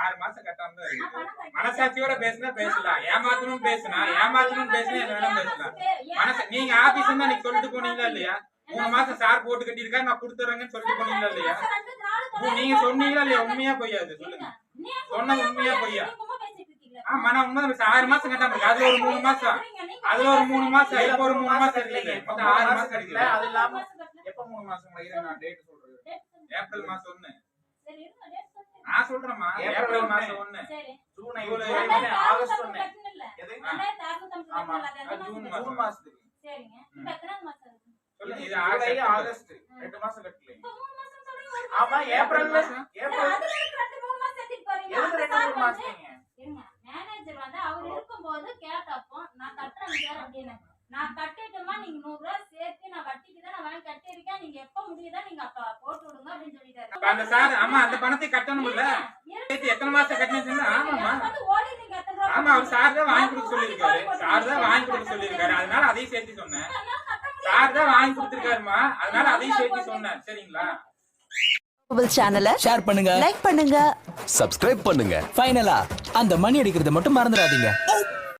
ஆறு மாசம் கட்டாம தான். மனசாட்சியோட பேசினா பேசலாம். ஏமாத்தணும் பேசினா ஏமாத்தணும் பேசினா என்ன வேணாலும் பேசலாம். மனசு நீங்க ஆபீஸ் இருந்தா நீங்க சொல்லிட்டு போனீங்களா இல்லையா? மூணு மாசம் சார் போட்டு கட்டியிருக்காரு நான் கொடுத்துறேங்கன்னு சொல்லிட்டு போனீங்களா இல்லையா? நீங்க சொன்னீங்களா இல்லையா? உண்மையா பொய்யாது சொல்லுங்க. நீங்க சொன்னது உண்மையா பொய்யா? ஆமா நான் உண்மை. ஆறு மாசம் கட்டாம இருக்கு. அதுல ஒரு மூணு மாசம். அதுல ஒரு மூணு மாசம். இப்ப ஒரு மூணு மாசம் இப்ப மொத்தம் ஆறு மாசம். இருக்குல்ல அது இல்லாம. எப்ப மூணு மாசம் நான் டேட் சொல்றேன் Date சொல்லுங்க. ஏப்ரல் மாசம் ஒண்ணு சொல்றேன்மா ஏப்ரல். மாசம் ஒண்ணு. சரி. ஜூன் ஐந்து, ஆகஸ்ட் ஒண்ணு? எது? மாசம்? மாசத்துக்கு. சரிங்க. இப்ப எத்தனாவது மாசம்? சொல்லுங்க. இது ஆகஸ்ட். ரெண்டு மாசம் மூணு மாசம் சொல்றீங்க, ஒரு ஆமா மாசம். ஏப்ரல்ல சரி, ஏப்ரல். அதுல இருந்து ரெண்டு மூணு மாசம் எடுத்துட்டு போறீங்க. அந்த ரெண்டு சார் மூணு மாசம்ங்க இருங்க. மேனேஜர் வந்து அவர் இருக்கும்போது கேட்டப்போ நான் கட்டுறேன் சார் அப்படின்னு. நான் கட்டிட்டோமா நீங்க நூறு ரூபாய் சேர்த்து நான் வட்டிக்கு தான் நான் வாங்கி கட்டியிருக்கேன். நீங்க எப்ப முடியுதோ நீங்க அப்ப போட்டு விடுங்க அப்படின்னு சொல்லிட்டாரு. அந்த சார் ஆமா அந்த பணத்தை கட்டணும்ல. சேர்த்து எத்தனை மாசம் கட்டணும் ஆமாமா ஆமா அவர் சார் தான் வாங்கி கொடுக்க சொல்லியிருக்காரு. சார் தான் வாங்கி கொடுக்க சொல்லியிருக்காரு. அதனால அதையும் சேர்த்து சொன்னேன். சார் தான் வாங்கி கொடுத்திருக்காருமா. அதனால அதையும் சேர்த்து சொன்னேன். சரிங்களா? சேனலை ஷேர் பண்ணுங்க. லைக் பண்ணுங்க. சப்ஸ்கிரைப் பண்ணுங்க. ஃபைனலா அந்த மணி அடிக்கிறத மட்டும் மறந்துடாதீங்க.